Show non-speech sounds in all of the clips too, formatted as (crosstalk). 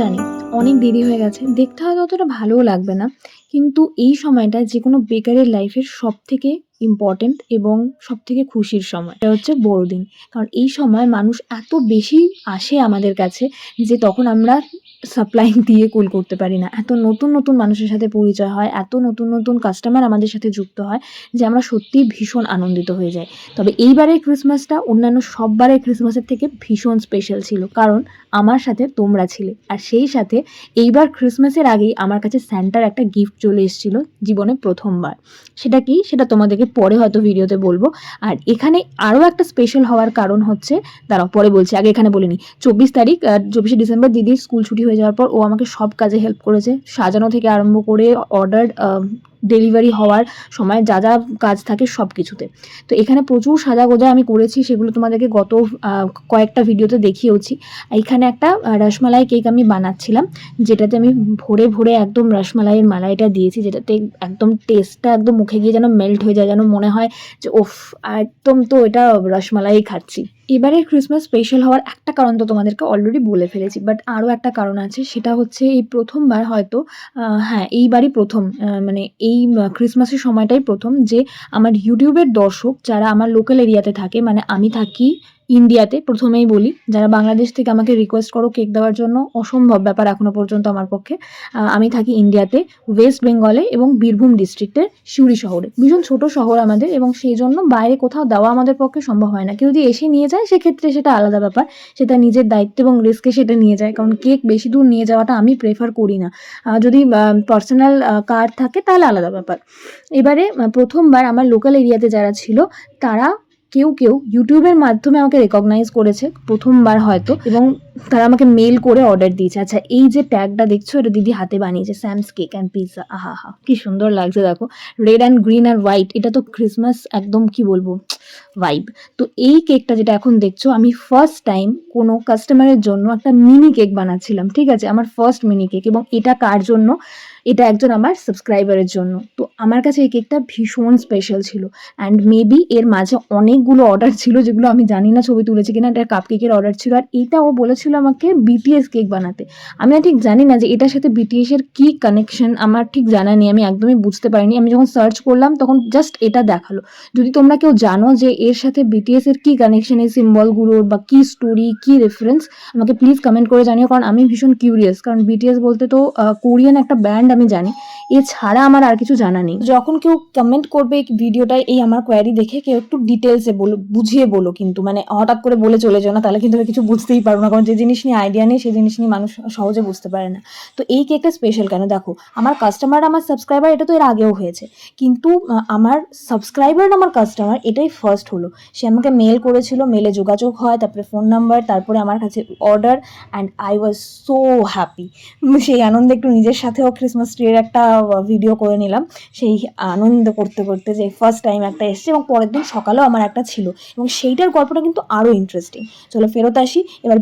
জানি, অনেক দেরি হয়ে গেছে। দেখতে হয়তো অতটা ভালোও লাগবে না। কিন্তু এই সময়টা যে কোনো বেকারের লাইফের সব থেকে ইম্পর্টেন্ট এবং সব থেকে খুশির সময়। এটা হচ্ছে বড়দিন। কারণ এই সময় মানুষ এত বেশি আসে আমাদের কাছে যে তখন আমরা সাপ্লাই দিয়ে কুল করতে পারি না। এত নতুন নতুন মানুষের সাথে পরিচয় হয়, এত নতুন নতুন কাস্টমার আমাদের সাথে যুক্ত হয় যে আমরা সত্যিই ভীষণ আনন্দিত হয়ে যাই। তবে এইবারের ক্রিসমাসটা অন্যান্য সববারের ক্রিসমাসের থেকে ভীষণ স্পেশাল ছিল। কারণ আমার সাথে তোমরা ছিলে। আর সেই সাথে এইবার ক্রিসমাসের আগেই আমার কাছে স্যান্টার একটা গিফট চলে এসেছিল জীবনে প্রথমবার। সেটা কি? সেটা তোমাদেরকে পরে হয়তো ভিডিওতে বলব। আর এখানে আরও একটা স্পেশাল হওয়ার কারণ হচ্ছে, দাঁড়াও, পরে বলছি, আগে এখানে বলিনি। চব্বিশ তারিখ চব্বিশে ডিসেম্বর দিদির স্কুল ছুটি হয়ে যাওয়ার পর ও আমাকে সব কাজে হেল্প করেছে। সাজানো থেকে আরম্ভ করে অর্ডার ডেলিভারি হওয়ার সময় যা যা কাজ থাকে সব কিছুতে তো এখানে প্রচুর সাজা গোজা আমি করেছি, সেগুলো তোমাদেরকে গত কয়েকটা ভিডিওতে দেখিয়েওছি। এখানে একটা রসমালাই কেক আমি বানাচ্ছিলাম, যেটাতে আমি ভরে ভরে একদম রসমালাইয়ের মালাইটা দিয়েছি, যেটাতে একদম টেস্টটা একদম মুখে গিয়ে যেন মেল্ট হয়ে যায়, যেন মনে হয় যে, ওফ, একদম তো এটা রসমালাই খাচ্ছি। এবারের ক্রিসমাস স্পেশাল হওয়ার একটা কারণ তো তোমাদেরকে অলরেডি বলে ফেলেছি বাট আরও একটা কারণ আছে, সেটা হচ্ছে এই প্রথমবার হয়তো হ্যাঁ এইবারই প্রথম মানে এই ক্রিসমাসের সময়টাই প্রথম যে আমার ইউটিউবের দর্শক যারা আমার লোকাল এরিয়াতে থাকে মানে আমি থাকি ইন্ডিয়াতে প্রথমেই বলি, যারা বাংলাদেশ থেকে আমাকে রিকোয়েস্ট করো কেক দেওয়ার জন্য, অসম্ভব ব্যাপার এখনও পর্যন্ত আমার পক্ষে। আমি থাকি ইন্ডিয়াতে ওয়েস্ট বেঙ্গলে এবং বীরভূম ডিস্ট্রিক্টের সিউড়ি শহরে। ভীষণ ছোট শহর আমাদের এবং সেই জন্য বাইরে কোথাও দেওয়া আমাদের পক্ষে সম্ভব হয় না। কেউ যদি এসে নিয়ে যায়, সেক্ষেত্রে সেটা আলাদা ব্যাপার। সেটা নিজের দায়িত্ব এবং রিস্কে সেটা নিয়ে যায়। কারণ কেক বেশি দূর নিয়ে যাওয়াটা আমি প্রেফার করি না। যদি পার্সোনাল কার থাকে, তাহলে আলাদা ব্যাপার। এবারে প্রথমবার আমার লোকাল এরিয়াতে যারা ছিল, তারা কেউ কেউ ইউটিউবের মাধ্যমে আমাকে রেকগনাইজ করেছে প্রথমবার হয়তো এবং তারা আমাকে মেল করে অর্ডার দিয়েছে। আচ্ছা এই যে ট্যাগটা দেখছ, এটা দিদি হাতে বানিয়েছে স্যামস কেক অ্যান্ড পিৎজা আহা হা কি সুন্দর লাগছে, দেখো। রেড অ্যান্ড গ্রিন আর হোয়াইট এটা তো ক্রিসমাস একদম, কি বলব ভাইব তো এই কেকটা যেটা এখন দেখছ, আমি ফার্স্ট টাইম কোনো কাস্টমারের জন্য একটা মিনি কেক বানাচ্ছিলাম, ঠিক আছে? আমার ফার্স্ট মিনি কেক এবং এটা কার জন্য? এটা একজন আমার সাবস্ক্রাইবারের জন্য। তো আমার কাছে এই কেকটা ভীষণ স্পেশাল ছিল। অ্যান্ড মেবি এর মাঝে অনেকগুলো অর্ডার ছিল, যেগুলো আমি জানি না ছবি তুলেছি কিনা, এটা কাপ কেকের অর্ডার ছিল। আর এটা ও বলেছিল আমাকে বিটিএস কেক বানাতে। আমি ঠিক জানি না যে এটার সাথে বিটিএস এর কি কানেকশন আমার ঠিক জানা নেই, আমি একদমই বুঝতে পারিনি। আমি যখন সার্চ করলাম, তখন জাস্ট এটা দেখাল। যদি তোমরা কেউ জানো যে এর সাথে বিটিএস এর কি কানেকশন এই সিম্বলগুলোর বা কি স্টোরি কি রেফারেন্স আমাকে প্লিজ কমেন্ট করে জানিও, কারণ আমি ভীষণ কিউরিয়াস কারণ বিটিএস বলতে তো কোরিয়ান একটা ব্যান্ড আমি জানি। এছাড়া আমার আর কিছু জানা নেই। যখন কেউ কমেন্ট করবে এই ভিডিওটায় এই আমার কোয়ারি দেখে, কেউ একটু ডিটেলসে বলো, বুঝিয়ে বলো কিন্তু। মানে হঠাৎ করে বলে চলে যাও না, তাহলে কিন্তু আমি কিছু বুঝতেই পারব না, কারণ যে জিনিস নিয়ে আইডিয়া নেই সেই জিনিস নিয়ে মানুষ সহজে বুঝতে পারে না। তো এই কেকটা স্পেশাল কেন? দেখো, আমার কাস্টমার আমার সাবস্ক্রাইবার এটা তো এর আগেও হয়েছে। কিন্তু আমার সাবস্ক্রাইবার আমার কাস্টমার এটাই ফার্স্ট হলো। সে আমাকে মেল করেছিল মেলে যোগাযোগ হয়, তারপরে ফোন নাম্বার তারপরে আমার কাছে order and I was so happy সেই আনন্দে একটু নিজের সাথেও ক্রিসমাস ট্রির একটা ভিডিও করে নিলাম। সেই আনন্দ করতে করতে যে ফার্স্ট টাইম একটা এসছে এবং পরের দিন সকালেও আমার একটা ছিল। এবং সেইটার গল্পটা কিন্তু আরও ইন্টারেস্টিং চলো ফেরত আসি। এবার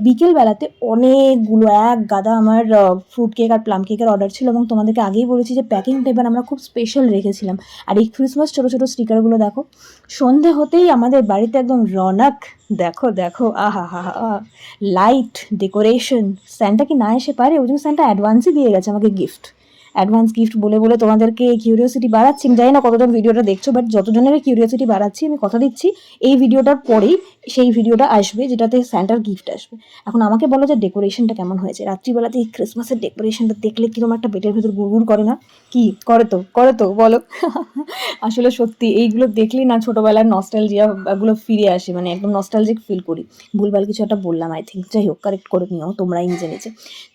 বিকেলবেলাতে অনেকগুলো, এক গাদা আমার ফ্রুট কেক আর প্লাম কেকের অর্ডার ছিল এবং তোমাদেরকে আগেই বলেছি যে প্যাকিং পেপার আমরা খুব স্পেশাল রেখেছিলাম। আর এই ক্রিসমাস ছোটো ছোটো স্টিকারগুলো দেখো, সন্ধে হতেই আমাদের বাড়িতে একদম রনক, দেখো দেখো, আহা, হা হা লাইট ডেকোরেশন স্যান্টা কি না এসে পারে? ওই জন্য স্যান্টা অ্যাডভান্সই দিয়ে গেছে আমাকে গিফট অ্যাডভান্স গিফট বলে বলে তোমাদেরকে কিউরিওসিটি বাড়াচ্ছি। আমি জানি না কতজন ভিডিওটা দেখছ বাট যতজনের কিউরিওসিটি বাড়াচ্ছি, আমি কথা দিচ্ছি, এই ভিডিওটার পরেই সেই ভিডিওটা আসবে, যেটাতে স্যান্টার গিফট আসবে। এখন আমাকে বলো যে ডেকোরেশনটা কেমন হয়েছে? রাত্রিবেলাতে এই ক্রিসমাসের ডেকোরেশনটা দেখলে কীরকম একটা পেটের ভেতর গুড়গুড় করে না? কি? করে তো করে তো, বলো। (laughs) আসলে সত্যি, এইগুলো দেখলেই না ছোটোবেলার নস্টালজিয়া গুলো ফিরে আসে মানে একদম নস্টালজিক ফিল করি। ভুলভাল কিছু একটা বললাম আই থিঙ্ক যাই হোক কারেক্ট করে নিও, তোমরাই নিজে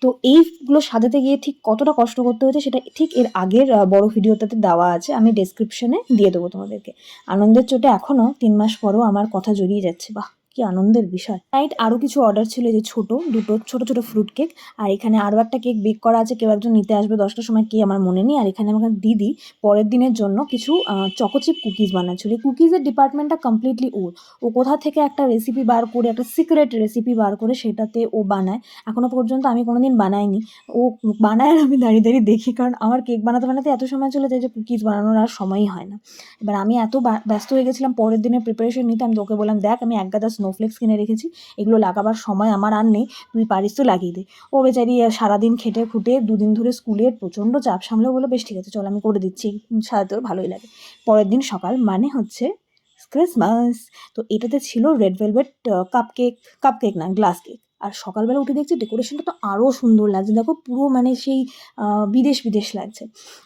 তো এইগুলো সাজাতে গিয়ে ঠিক কতটা কষ্ট করতে হয়েছে সেটা ঠিক এর আগের বড় ভিডিওটাতে দেওয়া আছে, আমি ডেসক্রিপশনে দিয়ে দেবো তোমাদেরকে। আনন্দের চোটে এখনও তিন মাস পরও আমার কথা জড়িয়ে যাচ্ছে, বাহ! কি আনন্দের বিষয়। নাইট আরও কিছু অর্ডার ছিল যে ছোট, দুটো ছোট ছোট ফ্রুট কেক আর এখানে আরও একটা কেক বেক করা আছে, কেউ একজন নিতে আসবে দশটার সময়, কি আমার মনে নেই, আর এখানে আমাকে দিদি পরের দিনের জন্য কিছু চকোচিপ কুকিজ বানাচ্ছিল। এই কুকিজের ডিপার্টমেন্টটা কমপ্লিটলি ওর। ও কোথা থেকে একটা রেসিপি বার করে, একটা সিক্রেট রেসিপি বার করে সেটাতে ও বানায়। এখনও পর্যন্ত আমি কোনোদিন বানাইনি। ও বানায় আমি দাঁড়িয়ে দাঁড়িয়ে দেখি, কারণ আমার কেক বানাতে বানাতে এত সময় চলে যায় যে কুকিজ বানানোর আর সময়ই হয় না। এবার আমি এত ব্যস্ত হয়ে গেছিলাম পরের দিনের প্রিপারেশন নিতে, আমি তোকে বললাম, দেখ, আমি এক গাদা স্নোফ্লেক্স কিনে রেখেছি। এগুলো লাগাবার সময় আমার আর নেই, তুই পারিস তো লাগিয়ে দে। ও বেচারি সারাদিন খেটে খুটে দুদিন ধরে স্কুলের প্রচণ্ড চাপ সামলে বলো বেশ, ঠিক আছে, চল আমি করে দিচ্ছি সারাতেও ভালোই লাগে। পরের দিন সকাল মানে হচ্ছে ক্রিসমাস তো এটাতে ছিল red velvet cup cake cup cake না গ্লাস কেক আর সকালবেলা উঠে দেখছি ডেকোরেশনটা তো আরও সুন্দর লাগছে। দেখো পুরো মানে সেই বিদেশ বিদেশ লাগছে।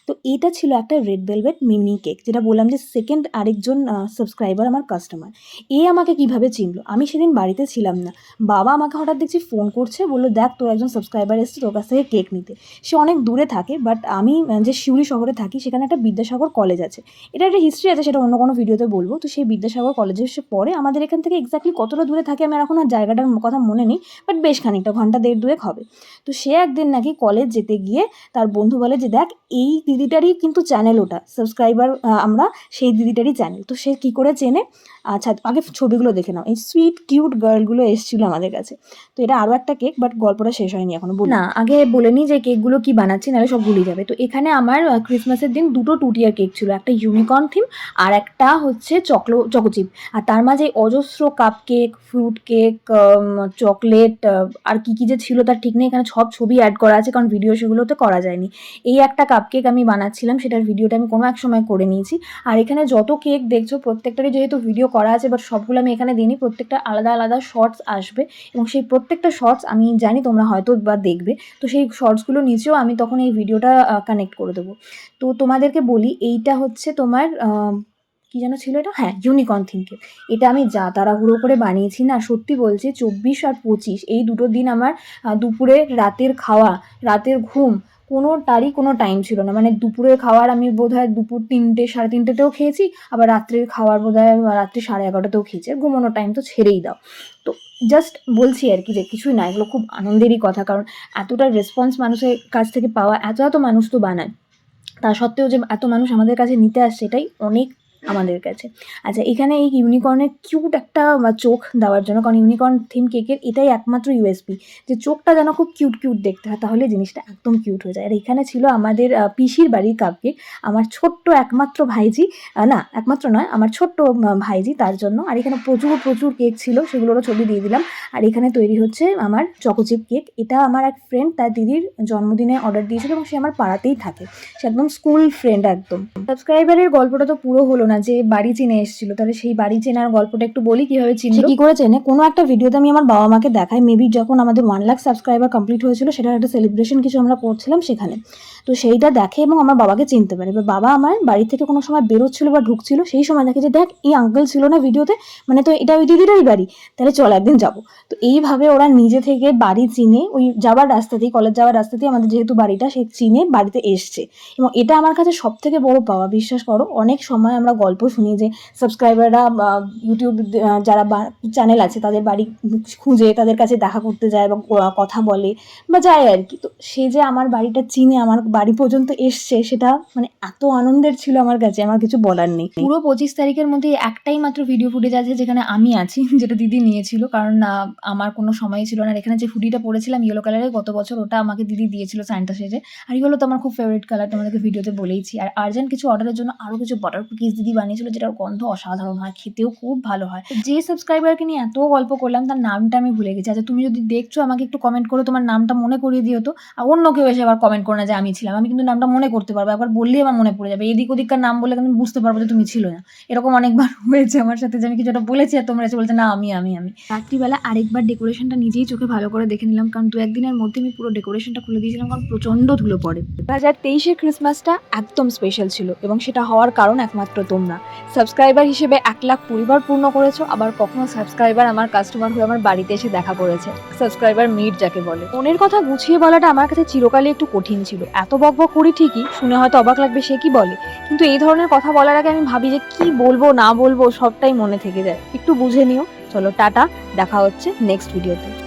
তো এটা ছিল একটা রেড ভেলভেট মিনি কেক যেটা বললাম যে সেকেন্ড আরেকজন সাবস্ক্রাইবার আমার কাস্টমার এ আমাকে কীভাবে চিনলো? আমি সেদিন বাড়িতে ছিলাম না। বাবা আমাকে হঠাৎ দেখছি ফোন করছে, বলল, দেখ, তোর একজন সাবস্ক্রাইবার এসছে তোর কাছ থেকে কেক নিতে। সে অনেক দূরে থাকে বাট আমি যে শিউরি শহরে থাকি, সেখানে একটা বিদ্যাসাগর কলেজ আছে। এটা একটা হিস্ট্রি আছে, সেটা অন্য কোনো ভিডিওতে বলব। তো সেই বিদ্যাসাগর কলেজে সে পড়ে আমাদের এখান থেকে এক্স্যাক্টলি কতটা দূরে থাকে আমার এখন আর জায়গাটার কথা মনে নেই বাট বেশ খানিকটা, ঘণ্টা দেড় দুয়েক হবে। তো সে একদিন নাকি কলেজ যেতে গিয়ে তার বন্ধু বলে যে, দেখ, এই দিদিটারই কিন্তু চ্যানেল ওটা সাবস্ক্রাইবার আমরা সেই দিদিটারই চ্যানেল তো সে কী করে চেনে? আচ্ছা আগে ছবিগুলো দেখে নাও। এই সুইট কিউট গার্লগুলো এসেছিল আমাদের কাছে। তো এটা আরও একটা কেক বাট গল্পটা শেষ হয়নি এখনও না, আগে বলে নিই যে কেকগুলো কি বানাচ্ছি, নাহলে সব ভুলে যাবে। তো এখানে আমার ক্রিসমাসের দিন দুটো টুটিয়ার কেক ছিল, একটা ইউনিকর্ন থিম আর একটা হচ্ছে চকলো, চকোচিপ। আর তার মাঝে অজস্র cup cake fruit cake chocolate আর কি কি যে ছিল তার ঠিক নেই, এখানে সব ছবি অ্যাড করা আছে, কারণ ভিডিও সেগুলোতে করা যায়নি। এই একটা কাপ কেক আমি বানাচ্ছিলাম, সেটার ভিডিওটা আমি কোনো এক সময় করে নিয়েছি। আর এখানে যত কেক দেখছ, প্রত্যেকটারই যেহেতু ভিডিও করা আছে বাট সবগুলো আমি এখানে দিইনি, প্রত্যেকটা আলাদা আলাদা শর্টস আসবে। এবং সেই প্রত্যেকটা শর্টস আমি জানি তোমরা হয়তো বা দেখবে, তো সেই শর্টসগুলো নিচেও আমি তখন এই ভিডিওটা কানেক্ট করে দেবো। তো তোমাদেরকে বলি, এইটা হচ্ছে তোমার কি যেন ছিল এটা? হ্যাঁ ইউনিকর্ন থিঙ্কের এটা আমি যা তাড়াহুড়ো করে বানিয়েছি না, সত্যি বলছি, চব্বিশ আর পঁচিশ, এই দুটো দিন আমার দুপুরে রাতের খাওয়া, রাতের ঘুম কোনোটারই কোনো টাইম ছিল না। মানে দুপুরের খাওয়ার আমি বোধহয় দুপুর তিনটে, সাড়ে তিনটেতেও খেয়েছি, আবার রাত্রের খাওয়ার বোধহয় রাত্রি সাড়ে এগারোটাতেও খেয়েছি। আর ঘুমানোর টাইম তো ছেড়েই দাও। তো জাস্ট বলছি আর কি যে কিছুই না, এগুলো খুব আনন্দেরই কথা, কারণ এতটা রেসপন্স মানুষের কাছ থেকে পাওয়া, এত এত মানুষ তো বানায়। তা সত্ত্বেও যে এত মানুষ আমাদের কাছে নিতে আসছে, এটাই অনেক আমাদের কাছে। আচ্ছা এখানে এই ইউনিকর্নের কিউট একটা চোখ দেওয়ার জন্য, কারণ ইউনিকর্ন থিম কেকের এটাই একমাত্র ইউএসপি যে চোখটা যেন খুব কিউট কিউট দেখতে হয়, তাহলে জিনিসটা একদম কিউট হয়ে যায়। আর এখানে ছিল আমাদের পিসির বাড়ির কাপ কেক আমার ছোট্ট একমাত্র ভাইজি না, একমাত্র নয়, আমার ছোট্ট ভাইজি তার জন্য। আর এখানে প্রচুর প্রচুর কেক ছিল, সেগুলোরও ছবি দিয়ে দিলাম। আর এখানে তৈরি হচ্ছে আমার চকোচিপ কেক এটা আমার এক ফ্রেন্ড তার দিদির জন্মদিনে অর্ডার দিয়েছিল, এবং সে আমার পাড়াতেই থাকে। সে একদম স্কুল ফ্রেন্ড একদম। সাবস্ক্রাইবারের গল্পটা তো পুরো হলো না। যে বাড়ি চিনে এসেছিল তাহলে সেই বাড়ি চেনার গল্পটা একটু বলি কীভাবে চিনল? কি করে চেনে কোনো একটা ভিডিওতে আমি আমার বাবা মাকে দেখাই। মেবি যখন আমাদের ওয়ান লাখ সাবস্ক্রাইবার কমপ্লিট হয়েছিল সেটার একটা সেলিব্রেশন কিছু আমরা করছিলাম সেখানে। তো সেইটা দেখে এবং আমার বাবাকে চিনতে পারে। এবার বাবা আমার বাড়ি থেকে কোনো সময় বেরোচ্ছিল বা ঢুকছিল সেই সময় দেখে যে দেখ এই আঙ্কেল ছিল না ভিডিওতে মানে তো এটা ওই দিদিটারই বাড়ি তাহলে চল একদিন যাব। তো এইভাবে ওরা নিজে থেকে বাড়ি চিনে ওই যাওয়ার রাস্তাতেই কলেজ যাওয়ার রাস্তাতেই আমাদের যেহেতু বাড়িটা সে চিনে বাড়িতে এসছে। এবং এটা আমার কাছে সব থেকে বড় পাওয়া বিশ্বাস করো অনেক সময় আমরা গল্প শুনি যে সাবস্ক্রাইবাররা ইউটিউব যারা চ্যানেল আছে, তাদের বাড়ি খুঁজে, তাদের কাছে দেখা করতে যায় বা ক- কথা বলে, বা যায় আর কি। তো সে যে আমার বাড়িটা চিনে, আমার বাড়ি পর্যন্ত এসছে, সেটা মানে এত আনন্দের ছিল আমার কাছে, আমার কিছু বলার নেই। পুরো পঁচিশ তারিখের মধ্যে একটাই মাত্র ভিডিও ফুটেজ আছে, যেখানে আমি আছি, (laughs) যেটা দিদি নিয়েছিল, কারণ আমার কোনো সময় ছিল না। এখানে যে হুডিটা পরেছিলাম ইয়েলো কালারের গত বছর ওটা আমাকে দিদি দিয়েছিল সান্টা সেজে। আর ইয়েলো তো আমার খুব ফেভারিট কালার তোমাদেরকে ভিডিওতে বলেইছি। আর আর্জেন্ট কিছু অর্ডারের জন্য আরও কিছু বাটার কুকিজ দিদি বানিয়েছিল যেটার গন্ধ অসাধারণ হয় খেতেও খুব ভালো হয়। যে সাবস্ক্রাইবারকে নিয়ে এত গল্প করলাম তার নামটা আমি ভুলে গেছি। আচ্ছা তুমি যদি দেখছ আমাকে একটু কমেন্ট করো তোমার নামটা মনে করিয়ে দিও তো। আর অন্য কেউ এসে আবার কমেন্ট করে না যে আমি ছিলাম। আমি কিন্তু নামটা মনে করতে পারব একবার বললেই আমার মনে পড়ে যাবে। এদিক ওদিককার নাম বলে কিন্তু আমি বুঝতে পারব যে তুমি ছিল না। এরকম অনেকবার (laughs) হয়েছে আমার সাথে যে আমি কিছু একটা বলেছি আর তোমরা এসে বলছে না আমি আমি আমি। রাত্রিবেলা আরেকবার ডেকোরেশনটা নিজেই চোখে ভালো করে দেখে নিলাম কারণ দু একদিনের মধ্যে আমি পুরো ডেকোরেশনটা খুলে দিয়েছিলাম কারণ প্রচণ্ড ধুলো পড়ে। দু হাজার তেইশের ক্রিসমাসটা একদম স্পেশাল ছিল এবং সেটা হওয়ার কারণ একমাত্র তোমরা। সাবস্ক্রাইবার হিসেবে এক লাখ পরিবার পূর্ণ করেছ, আবার কখনো সাবস্ক্রাইবার আমার কাস্টমার হয়ে আমার বাড়িতে এসে দেখা করেছে। সাবস্ক্রাইবার মিট যাকে বলে। মনের কথা গুছিয়ে বলাটা আমার কাছে চিরকালই একটু কঠিন ছিল। এত বক বক করি ঠিকই, শুনে হয়তো অবাক লাগবে সে কি বলে। কিন্তু এই ধরনের কথা বলার আগে আমি ভাবি যে কি বলব, না বলব, সবটাই মনে থেকে যায়। একটু বুঝে নিও। চলো, টাটা। দেখা হচ্ছে নেক্সট ভিডিওতে